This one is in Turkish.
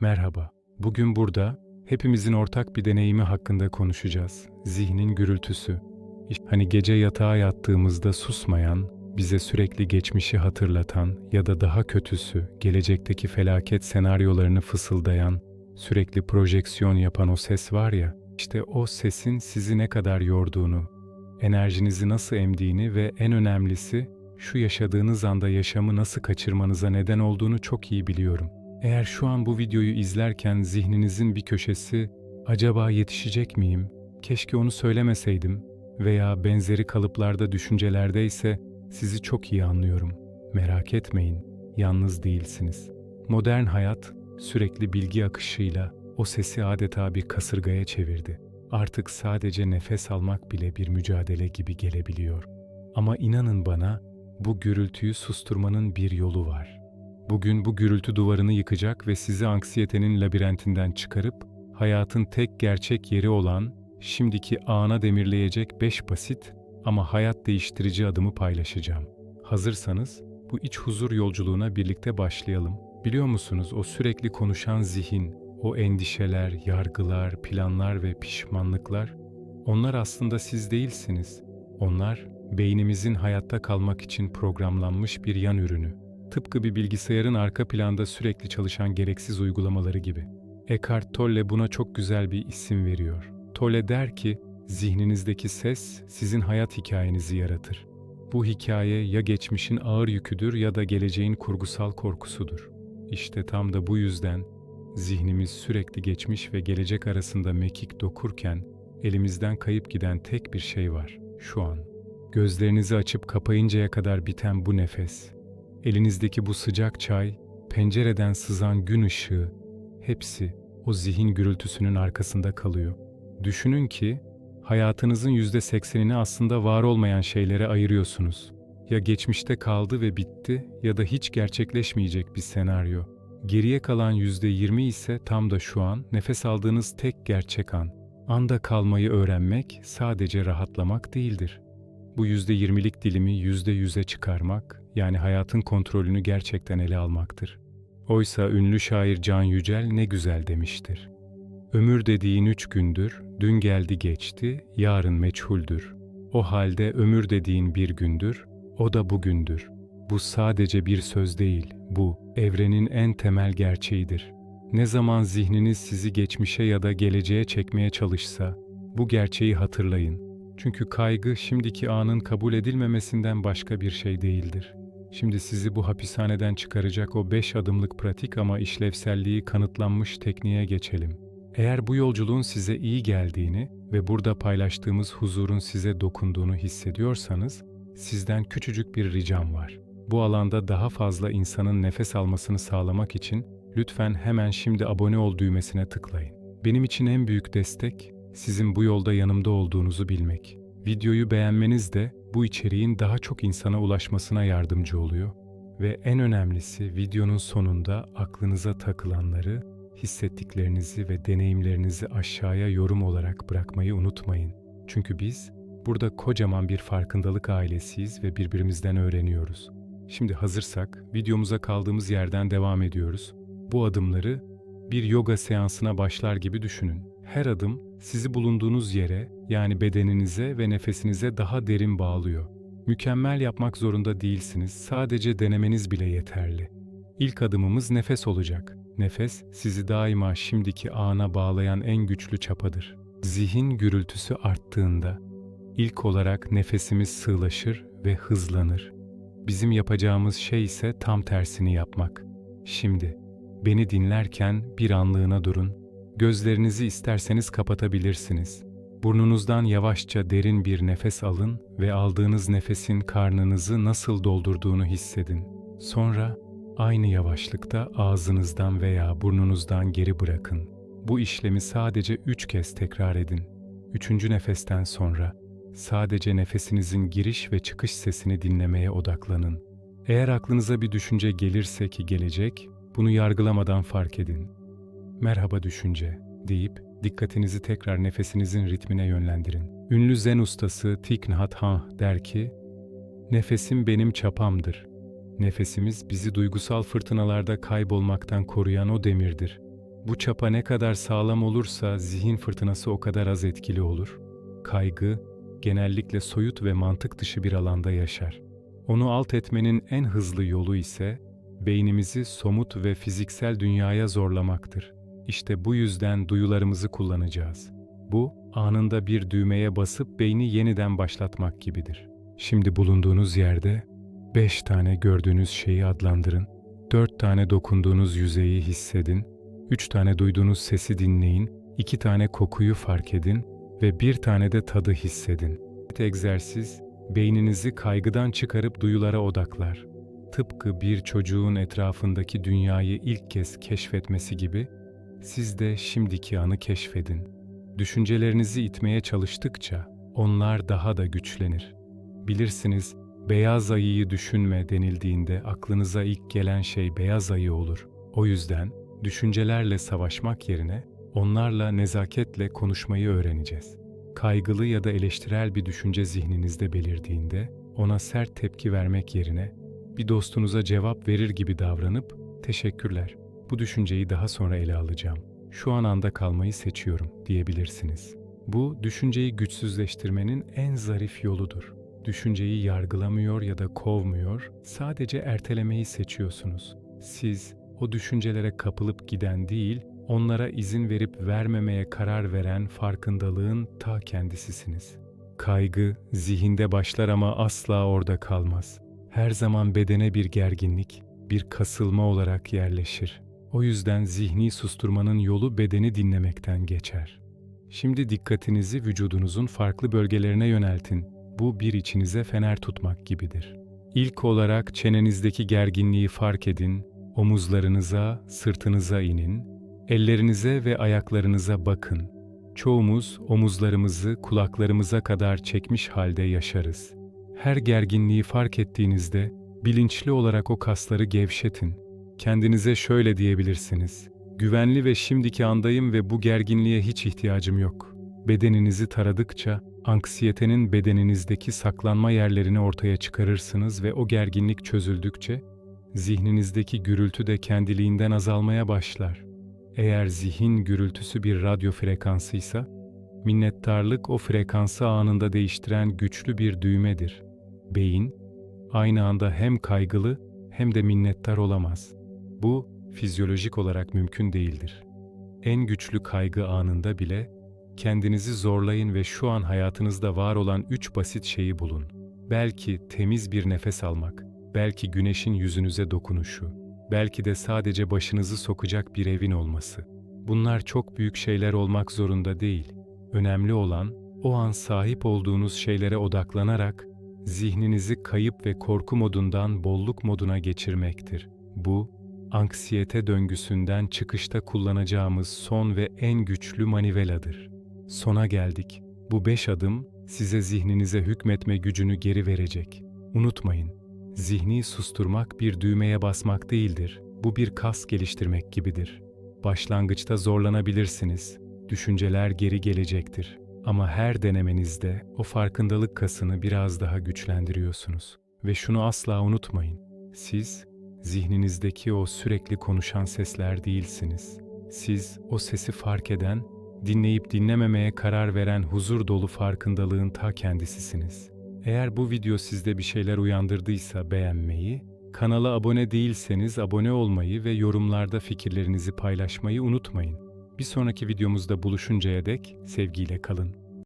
Merhaba. Bugün burada hepimizin ortak bir deneyimi hakkında konuşacağız. Zihnin gürültüsü. Hani gece yatağa yattığımızda susmayan, bize sürekli geçmişi hatırlatan ya da daha kötüsü, gelecekteki felaket senaryolarını fısıldayan, sürekli projeksiyon yapan o ses var ya, işte o sesin sizi ne kadar yorduğunu, enerjinizi nasıl emdiğini ve en önemlisi şu yaşadığınız anda yaşamı nasıl kaçırmanıza neden olduğunu çok iyi biliyorum. Eğer şu an bu videoyu izlerken zihninizin bir köşesi acaba yetişecek miyim? Keşke onu söylemeseydim veya benzeri kalıplarda düşüncelerdeyse sizi çok iyi anlıyorum. Merak etmeyin, yalnız değilsiniz. Modern hayat sürekli bilgi akışıyla o sesi adeta bir kasırgaya çevirdi. Artık sadece nefes almak bile bir mücadele gibi gelebiliyor. Ama inanın bana, bu gürültüyü susturmanın bir yolu var. Bugün bu gürültü duvarını yıkacak ve sizi anksiyetenin labirentinden çıkarıp hayatın tek gerçek yeri olan şimdiki ana demirleyecek beş basit ama hayat değiştirici adımı paylaşacağım. Hazırsanız bu iç huzur yolculuğuna birlikte başlayalım. Biliyor musunuz o sürekli konuşan zihin, o endişeler, yargılar, planlar ve pişmanlıklar onlar aslında siz değilsiniz. Onlar beynimizin hayatta kalmak için programlanmış bir yan ürünü. Tıpkı bir bilgisayarın arka planda sürekli çalışan gereksiz uygulamaları gibi. Eckhart Tolle buna çok güzel bir isim veriyor. Tolle der ki, zihninizdeki ses sizin hayat hikayenizi yaratır. Bu hikaye ya geçmişin ağır yüküdür ya da geleceğin kurgusal korkusudur. İşte tam da bu yüzden zihnimiz sürekli geçmiş ve gelecek arasında mekik dokurken elimizden kayıp giden tek bir şey var, şu an. Gözlerinizi açıp kapayıncaya kadar biten bu nefes, elinizdeki bu sıcak çay, pencereden sızan gün ışığı, hepsi o zihin gürültüsünün arkasında kalıyor. Düşünün ki hayatınızın yüzde seksenini aslında var olmayan şeylere ayırıyorsunuz. Ya geçmişte kaldı ve bitti ya da hiç gerçekleşmeyecek bir senaryo. Geriye kalan yüzde yirmi ise tam da şu an nefes aldığınız tek gerçek an. Anda kalmayı öğrenmek sadece rahatlamak değildir. Bu yüzde yirmilik dilimi yüzde yüze çıkarmak, yani hayatın kontrolünü gerçekten ele almaktır. Oysa ünlü şair Can Yücel ne güzel demiştir. Ömür dediğin üç gündür, dün geldi geçti, yarın meçhuldür. O halde ömür dediğin bir gündür, o da bugündür. Bu sadece bir söz değil, bu evrenin en temel gerçeğidir. Ne zaman zihniniz sizi geçmişe ya da geleceğe çekmeye çalışsa, bu gerçeği hatırlayın. Çünkü kaygı şimdiki anın kabul edilmemesinden başka bir şey değildir. Şimdi sizi bu hapishaneden çıkaracak o beş adımlık pratik ama işlevselliği kanıtlanmış tekniğe geçelim. Eğer bu yolculuğun size iyi geldiğini ve burada paylaştığımız huzurun size dokunduğunu hissediyorsanız, sizden küçücük bir ricam var. Bu alanda daha fazla insanın nefes almasını sağlamak için lütfen hemen şimdi abone ol düğmesine tıklayın. Benim için en büyük destek sizin bu yolda yanımda olduğunuzu bilmek. Videoyu beğenmeniz de bu içeriğin daha çok insana ulaşmasına yardımcı oluyor ve en önemlisi videonun sonunda aklınıza takılanları, hissettiklerinizi ve deneyimlerinizi aşağıya yorum olarak bırakmayı unutmayın. Çünkü biz burada kocaman bir farkındalık ailesiyiz ve birbirimizden öğreniyoruz. Şimdi hazırsak videomuza kaldığımız yerden devam ediyoruz. Bu adımları bir yoga seansına başlar gibi düşünün. Her adım sizi bulunduğunuz yere yani bedeninize ve nefesinize daha derin bağlıyor. Mükemmel yapmak zorunda değilsiniz, sadece denemeniz bile yeterli. İlk adımımız nefes olacak. Nefes sizi daima şimdiki ana bağlayan en güçlü çapadır. Zihin gürültüsü arttığında ilk olarak nefesimiz sığlaşır ve hızlanır. Bizim yapacağımız şey ise tam tersini yapmak. Şimdi beni dinlerken bir anlığına durun. Gözlerinizi isterseniz kapatabilirsiniz. Burnunuzdan yavaşça derin bir nefes alın ve aldığınız nefesin karnınızı nasıl doldurduğunu hissedin. Sonra aynı yavaşlıkta ağzınızdan veya burnunuzdan geri bırakın. Bu işlemi sadece üç kez tekrar edin. Üçüncü nefesten sonra sadece nefesinizin giriş ve çıkış sesini dinlemeye odaklanın. Eğer aklınıza bir düşünce gelirse ki gelecek, bunu yargılamadan fark edin. Merhaba düşünce deyip dikkatinizi tekrar nefesinizin ritmine yönlendirin. Ünlü zen ustası Thich Nhat Hanh der ki, Nefesim benim çapamdır. Nefesimiz bizi duygusal fırtınalarda kaybolmaktan koruyan o demirdir. Bu çapa ne kadar sağlam olursa zihin fırtınası o kadar az etkili olur. Kaygı genellikle soyut ve mantık dışı bir alanda yaşar. Onu alt etmenin en hızlı yolu ise beynimizi somut ve fiziksel dünyaya zorlamaktır. İşte bu yüzden duyularımızı kullanacağız. Bu, anında bir düğmeye basıp beyni yeniden başlatmak gibidir. Şimdi bulunduğunuz yerde beş tane gördüğünüz şeyi adlandırın, dört tane dokunduğunuz yüzeyi hissedin, üç tane duyduğunuz sesi dinleyin, iki tane kokuyu fark edin ve bir tane de tadı hissedin. Egzersiz, beyninizi kaygıdan çıkarıp duyulara odaklar. Tıpkı bir çocuğun etrafındaki dünyayı ilk kez keşfetmesi gibi, siz de şimdiki anı keşfedin. Düşüncelerinizi itmeye çalıştıkça onlar daha da güçlenir. Bilirsiniz, beyaz ayıyı düşünme denildiğinde aklınıza ilk gelen şey beyaz ayı olur. O yüzden düşüncelerle savaşmak yerine onlarla nezaketle konuşmayı öğreneceğiz. Kaygılı ya da eleştirel bir düşünce zihninizde belirdiğinde ona sert tepki vermek yerine bir dostunuza cevap verir gibi davranıp teşekkürler. Bu düşünceyi daha sonra ele alacağım. Şu an anda kalmayı seçiyorum diyebilirsiniz. Bu düşünceyi güçsüzleştirmenin en zarif yoludur. Düşünceyi yargılamıyor ya da kovmuyor, sadece ertelemeyi seçiyorsunuz. Siz o düşüncelere kapılıp giden değil, onlara izin verip vermemeye karar veren farkındalığın ta kendisisiniz. Kaygı zihinde başlar ama asla orada kalmaz. Her zaman bedene bir gerginlik, bir kasılma olarak yerleşir. O yüzden zihni susturmanın yolu bedeni dinlemekten geçer. Şimdi dikkatinizi vücudunuzun farklı bölgelerine yöneltin. Bu bir içinize fener tutmak gibidir. İlk olarak çenenizdeki gerginliği fark edin, omuzlarınıza, sırtınıza inin, ellerinize ve ayaklarınıza bakın. Çoğumuz omuzlarımızı kulaklarımıza kadar çekmiş halde yaşarız. Her gerginliği fark ettiğinizde bilinçli olarak o kasları gevşetin. Kendinize şöyle diyebilirsiniz. Güvenli ve şimdiki andayım ve bu gerginliğe hiç ihtiyacım yok. Bedeninizi taradıkça anksiyetenin bedeninizdeki saklanma yerlerini ortaya çıkarırsınız ve o gerginlik çözüldükçe zihninizdeki gürültü de kendiliğinden azalmaya başlar. Eğer zihin gürültüsü bir radyo frekansıysa, minnettarlık o frekansı anında değiştiren güçlü bir düğmedir. Beyin, aynı anda hem kaygılı hem de minnettar olamaz. Bu, fizyolojik olarak mümkün değildir. En güçlü kaygı anında bile, kendinizi zorlayın ve şu an hayatınızda var olan üç basit şeyi bulun. Belki temiz bir nefes almak, belki güneşin yüzünüze dokunuşu, belki de sadece başınızı sokacak bir evin olması. Bunlar çok büyük şeyler olmak zorunda değil. Önemli olan o an sahip olduğunuz şeylere odaklanarak zihninizi kayıp ve korku modundan bolluk moduna geçirmektir. Bu, anksiyete döngüsünden çıkışta kullanacağımız son ve en güçlü maniveladır. Sona geldik. Bu beş adım size zihninize hükmetme gücünü geri verecek. Unutmayın, zihni susturmak bir düğmeye basmak değildir. Bu bir kas geliştirmek gibidir. Başlangıçta zorlanabilirsiniz. Düşünceler geri gelecektir. Ama her denemenizde o farkındalık kasını biraz daha güçlendiriyorsunuz. Ve şunu asla unutmayın. Siz zihninizdeki o sürekli konuşan sesler değilsiniz. Siz o sesi fark eden, dinleyip dinlememeye karar veren huzur dolu farkındalığın ta kendisisiniz. Eğer bu video sizde bir şeyler uyandırdıysa beğenmeyi, kanala abone değilseniz abone olmayı ve yorumlarda fikirlerinizi paylaşmayı unutmayın. Bir sonraki videomuzda buluşuncaya dek sevgiyle kalın.